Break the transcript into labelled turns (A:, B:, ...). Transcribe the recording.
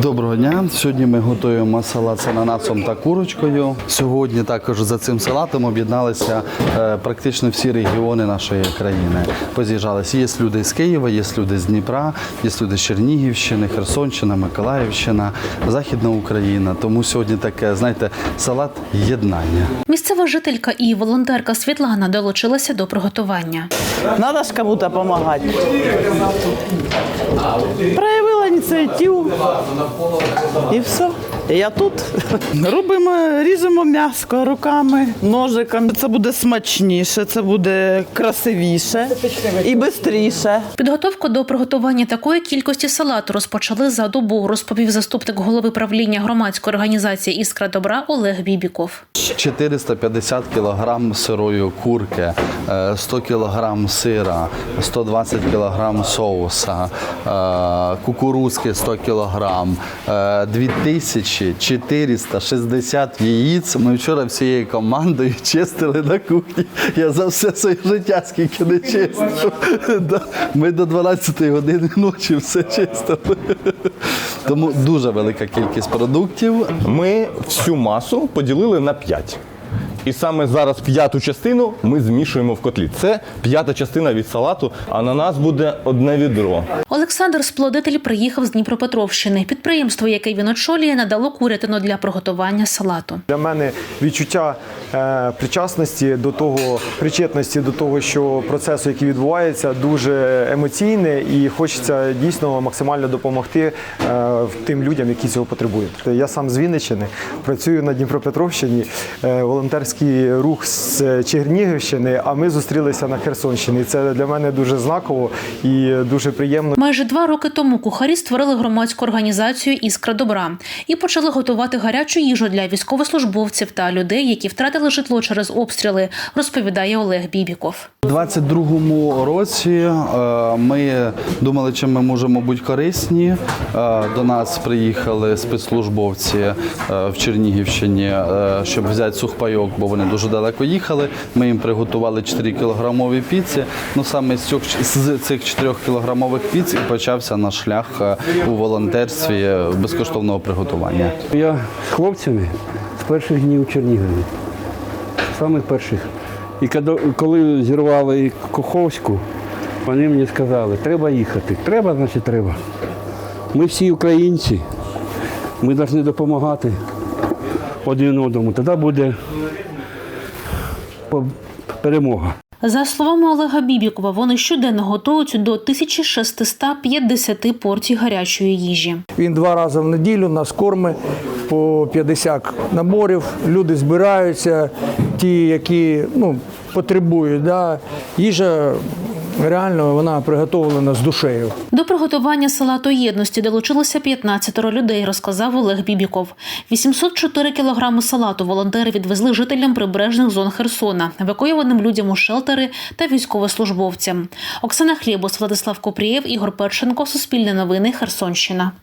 A: Доброго дня. Сьогодні ми готуємо салат з ананасом та курочкою. Сьогодні також за цим салатом об'єдналися е, практично всі регіони нашої країни. Поз'їжджалися. Є люди з Києва, є люди з Дніпра, є люди з Чернігівщини, Херсонщина, Миколаївщина, Західна Україна. Тому сьогодні таке, знаєте, салат єднання.
B: Місцева жителька і волонтерка Світлана долучилася до приготування.
C: Надо ж кому-то помогать. Проявила ініціативу. І все. Я тут. Робимо, ріжемо м'яско руками, ножиками. Це буде смачніше, це буде красивіше і швидше.
B: Підготовку до приготування такої кількості салату розпочали за добу, розповів заступник голови правління громадської організації Іскра добра Олег Бібіков.
A: 450 кг сирої курки, е, 100 кг сира, 120 кг соуса, е, кукурузки 100 кг, е, 2460 яєць. Ми вчора всією командою чистили на кухні. Я за все своє життя скільки не чистив. Ми до 12 години ночі все чистили. Тому дуже велика кількість продуктів.
D: Ми всю масу поділили на 5. І саме зараз п'яту частину ми змішуємо в котлі. Це п'ята частина від салату, а на нас буде одне відро.
B: Олександр Сплодитель приїхав з Дніпропетровщини. Підприємство, яке він очолює, надало курятину для приготування салату.
E: Для мене відчуття причасності до того, причетності до того, що процесу, який відбувається, дуже емоційне і хочеться дійсно максимально допомогти е, тим людям, які цього потребують. Я сам з Вінниччини, працюю на Дніпропетровщині, е, волонтерський рух з Чернігівщини, а ми зустрілися на Херсонщині. Це для мене дуже знаково і дуже приємно.
B: Майже два роки тому кухарі створили громадську організацію Іскра добра і почали готувати гарячу їжу для військовослужбовців та людей, які втратили житло через обстріли, розповідає Олег Бібіков.
A: У 22-му році е, ми думали, чим ми можемо бути корисні. Е, До нас приїхали спецслужбовці е, в Чернігівщині, щоб взяти сухпайок, бо вони дуже далеко їхали. Ми їм приготували 4 кілограмові піці. Ну саме з цих, з цих 4 кілограмових піц і почався наш шлях у волонтерстві безкоштовного приготування.
F: Я з хлопцями з перших днів у Чернігові. Самих перших. І коли- зірвали Коховську, вони мені сказали, треба їхати. Треба, значить треба. Ми всі українці, ми повинні допомагати один одному. Тоді буде перемога.
B: За словами Олега Бібікова, вони щоденно готують до 1650 порцій гарячої їжі.
G: Він два рази в неділю нас кормить по 50 наборів. Люди збираються, ті, які ну, потребують. Да. Їжа реально вона приготовлена з душею.
B: До приготування салату єдності долучилося 15 людей, розказав Олег Бібіков. 804 кілограми салату волонтери відвезли жителям прибережних зон Херсона, евакуйованим людям у шелтери та військовослужбовцям. Оксана Хлєбус, Владислав Купрієв, Ігор Першенко, Суспільне новини, Херсонщина.